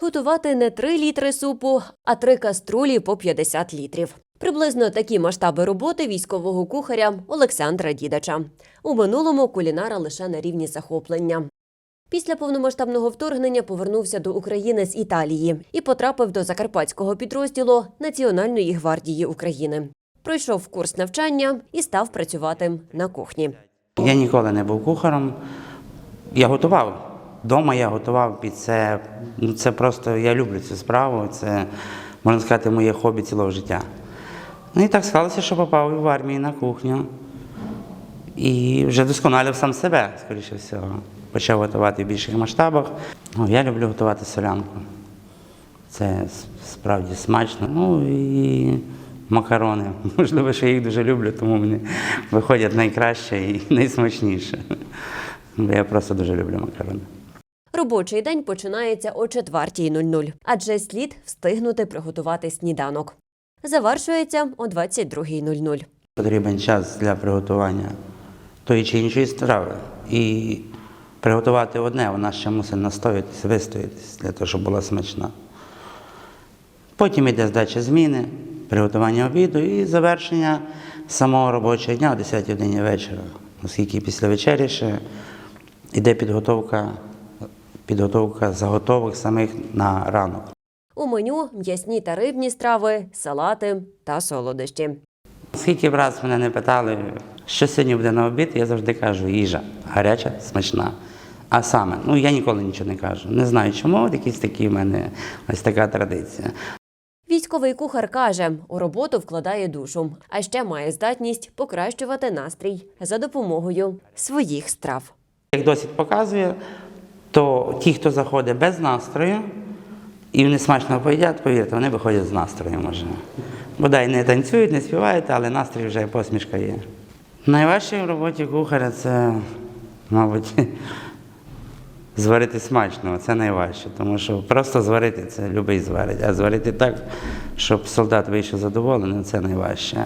Готувати не 3 літри супу, а 3 каструлі по 50 літрів. Приблизно такі масштаби роботи військового кухаря Олександра Дідача. У минулому кулінара лише на рівні захоплення. Після повномасштабного вторгнення повернувся до України з Італії і потрапив до закарпатського підрозділу Національної гвардії України. Пройшов курс навчання і став працювати на кухні. Я ніколи не був кухарем. Я готував. Дома я готував під це. Ну, це просто я люблю цю справу. Це, можна сказати, моє хобі цілого життя. Ну і так склалося, що попав в армію на кухню. І вже досконалив сам себе, скоріше всього. Почав готувати в більших масштабах. Ну, я люблю готувати солянку. Це справді смачно. Ну і макарони. Можливо, що я їх дуже люблю, тому мені виходять найкраще і найсмачніше. Бо Я просто дуже люблю макарони. Робочий день починається о 4.00, адже слід встигнути приготувати сніданок. Завершується о 22.00. Потрібен час для приготування тої чи іншої страви. І приготувати одне, вона ще мусить настоятись, вистоятись для того, щоб була смачна. Потім йде здача зміни, приготування обіду і завершення самого робочого дня о 10 годині вечора, оскільки після вечері ще йде підготовка, підготовка заготовок самих на ранок. У меню м'ясні та рибні страви, салати та солодощі. Скільки б раз мене не питали, що сьогодні буде на обід, я завжди кажу їжа гаряча, смачна. А саме, ну я ніколи нічого не кажу. Не знаю чому, от якісь такі в мене ось така традиція. Військовий кухар каже, у роботу вкладає душу, а ще має здатність покращувати настрій за допомогою своїх страв. Як досвід показує, то ті, хто заходить без настрою, і вони смачно поїдять, повірте, вони виходять з настроєм вже. Бодай не танцюють, не співають, але настрій вже посмішка є. Найважче в роботі кухаря це, мабуть, зварити смачно, це найважче, тому що просто зварити це любий зварить, а зварити так, щоб солдат вийшов задоволений, це найважче.